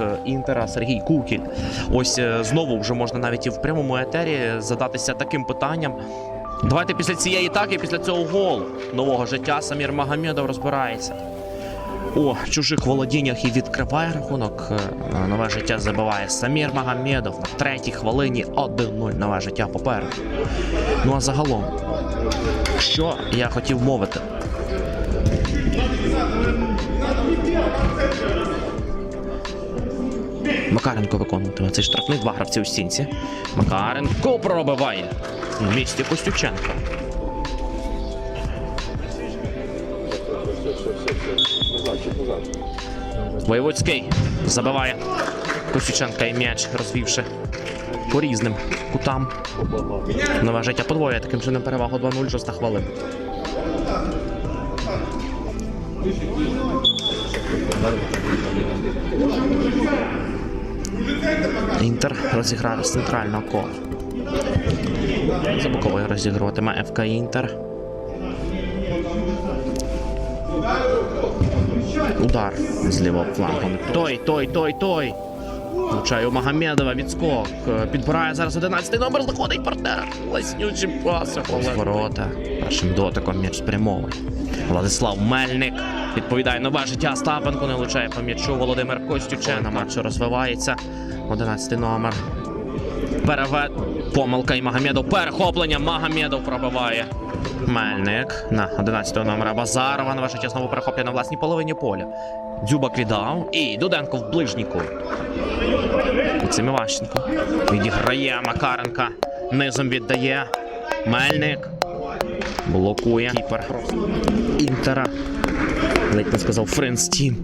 нападник е, інтера Сергій Кукіль. Ось е, знову вже можна навіть і в прямому етері задатися таким питанням. Давайте після цієї атаки, після цього голу нового життя Самір Магомедов розбирається. У чужих володіннях і відкриває рахунок. Е, Нове життя забиває Самір Магомедов на третій хвилині 1-0. Нове життя попереду. Ну а загалом, що я хотів мовити? Макаренко виконуватиме цей штрафний. Два гравці у стінці. Макаренко пробиває в місті Костюченко. Воєводський забиває Костюченка і м'яч, розвівши по різним кутам. Нове життя подвоює таким чином перевагу 2-0, шоста хвилина. Інтер розіграє з центрального кола. За розігруватиме ФК Інтер. Удар з лівого флангу. Той, той, той, той. Влучає у Магомедова відскок. Підбирає зараз 11 номер, заходить партнер. Леснючий пас. Ворота. Першим дотиком м'яч спрямовує. Владислав Мельник відповідає нове життя. Стапенко не влучає по м'ячу. Володимир на матчу розвивається. 11 номер. Перевед. Помилка і Магомедов. Перехоплення. Магомедов пробиває. Мельник на 11 номера Базарова. Нове життя знову перехоплює на власній половині поля. Дзюбак віддав. І Дуденко в ближній кут. Максим Іващенко. Відіграє Макаренка. Низом віддає. Мельник. Блокує. Кіпер. Інтера. Ледь не сказав Френс Тім.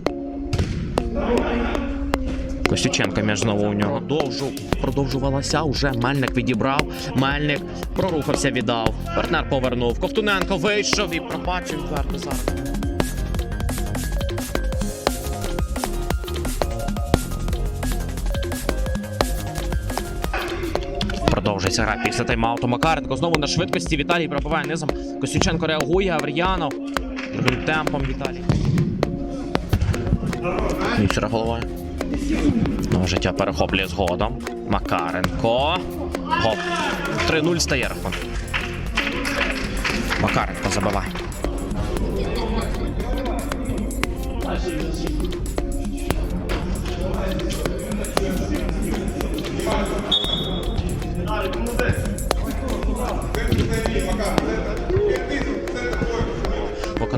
Костюченко між знову у нього. Продовжу, продовжувалася уже. Мельник відібрав. Мельник прорухався, віддав. Партнер повернув. Ковтуненко вийшов і пробачив відверто зараз. Продовжується гра після тайм-ауту Макаренко. Знову на швидкості Віталій пробиває низом. Костюченко реагує, Авріянов. Другим темпом Віталій. Мічера головою. Нове життя перехоплює згодом. Макаренко. Гоп. 3-0 стає рахунок. Макаренко забиває.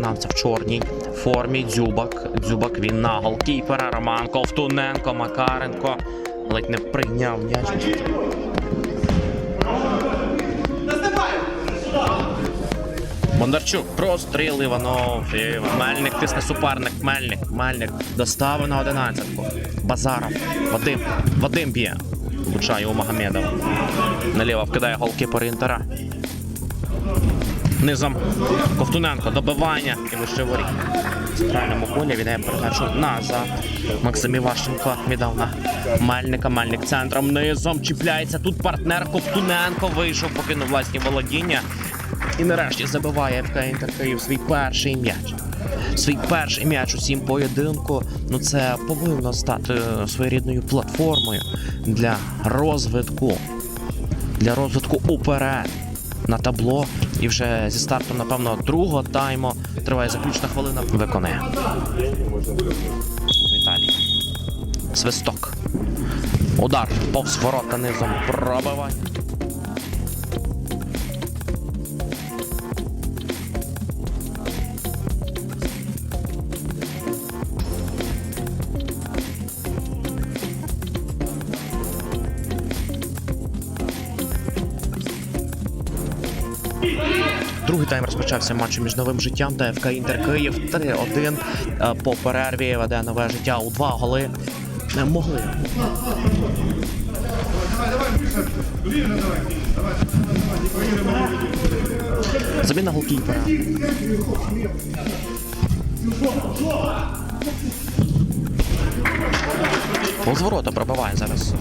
Виконавця в чорній формі. Дзюбак. Дзюбак він на голкіпера. Роман Ковтуненко, Макаренко. Ледь не прийняв м'яч. Бондарчук простріл Іванов. Мельник тисне суперник. Мельник. Мельник доставив на одинадцятку. Базаров. Вадим. Вадим б'є. Влучає у Магомедова. Наліво вкидає голкіпер Інтера. Низом Ковтуненко, добивання і вище воріт. В центральному полі віддає передачу назад. Максим Іващенко віддав на Мельника. Мельник центром низом чіпляється. Тут партнер Ковтуненко вийшов, покинув власні володіння. І нарешті забиває ФК Інтер Київ свій перший м'яч. Свій перший м'яч у цім поєдинку. Ну це повинно стати своєрідною платформою для розвитку. Для розвитку уперед на табло. І вже зі стартом, напевно, другого тайму триває заключна хвилина. Виконає. Віталій. Свисток. Удар повз ворота низом пробиває. Другий тайм розпочався матчем між новим життям та ФК Інтер Київ 3-1 Е, по перерві веде нове життя у два голи. Не могли. Заміна голкіпера. Повз ворота пробиває зараз.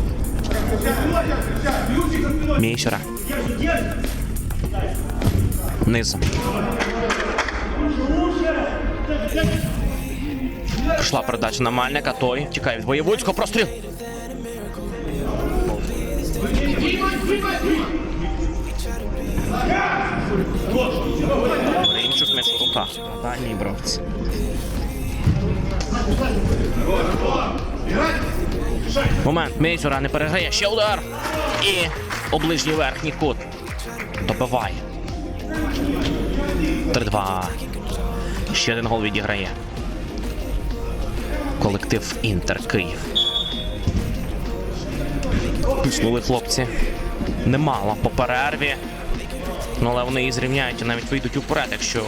Міщера. Низом. Пішла передача на Мальника, той тікає від Воєвудського простріл. Римчук м'яч у руках. Дальній бровці. Момент. Мейсюра не переграє. Ще удар. І оближній верхній кут. Добиває. 3-2. Ще один гол відіграє. Колектив Інтер Київ. Писнули хлопці. Немало по перерві. Ну, але вони і зрівняють і навіть вийдуть уперед, якщо.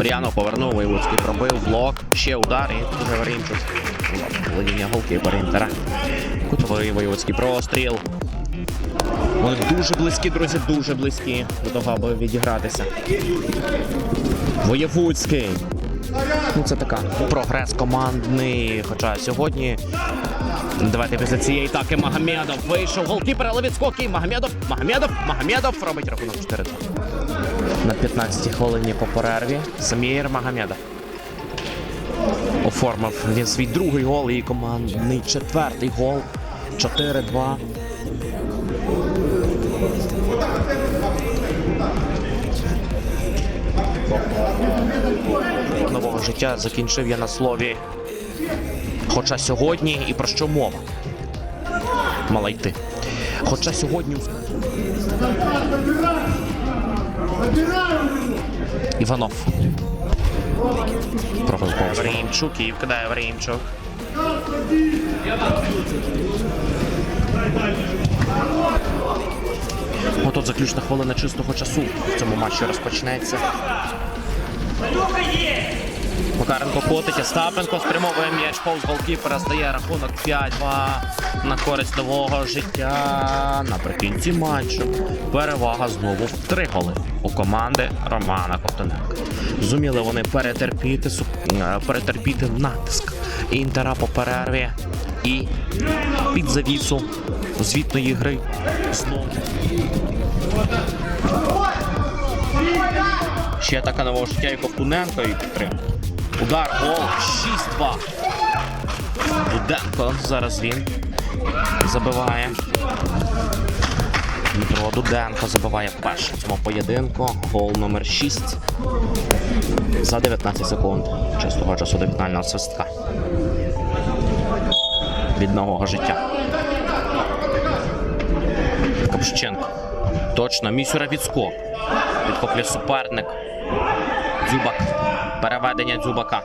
Оріано повернув, Воєвудський пробив, блок, ще удар і дуже Варімчук. Володіння голкіпер Інтера. Кутовий Воєвудський простріл. Вони дуже близькі, друзі, дуже близькі до того, аби відігратися. Воєвудський. Ну, це така прогрес командний. Хоча сьогодні. Давайте після цієї атаки Магомедов вийшов. Голкіпер, але відскоки. Магомедов, Магомедов, Магомедов робить рахунок 4 На 15 й хвилині по перерві. Самір Магомедов. Оформив він свій другий гол і командний четвертий гол. 4-2. Життя закінчив я на слові. Хоча сьогодні і про що мова мала йти. Хоча сьогодні Іванов. Варімчук і вкидає Варімчук. Отут заключна хвилина чистого часу в цьому матчі розпочнеться. Макаренко котить, Остапенко спрямовує м'яч повз голкіпера, стає рахунок 5-2 на користь нового життя. Наприкінці матчу перевага знову в три голи у команди Романа Ковтоненка. Зуміли вони перетерпіти, е, перетерпіти натиск інтера по перерві і під завісу звітної гри знову. Ще атака нового життя і Ковтуненко і підтримка. Удар, гол, 6-2. Дуденко зараз він забиває. Дмитро Дуденко забиває перший в цьому поєдинку. Гол номер 6 за 19 секунд. Чистого часу до фінального свистка. Від нового життя. Капущенко. Точно, місюра відскок. Підхоплює суперник. Дзюбак. Переведення Дзюбака.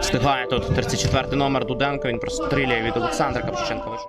Встигає тут 34 номер Дуденко. Він прострілює від Олександра Капченка.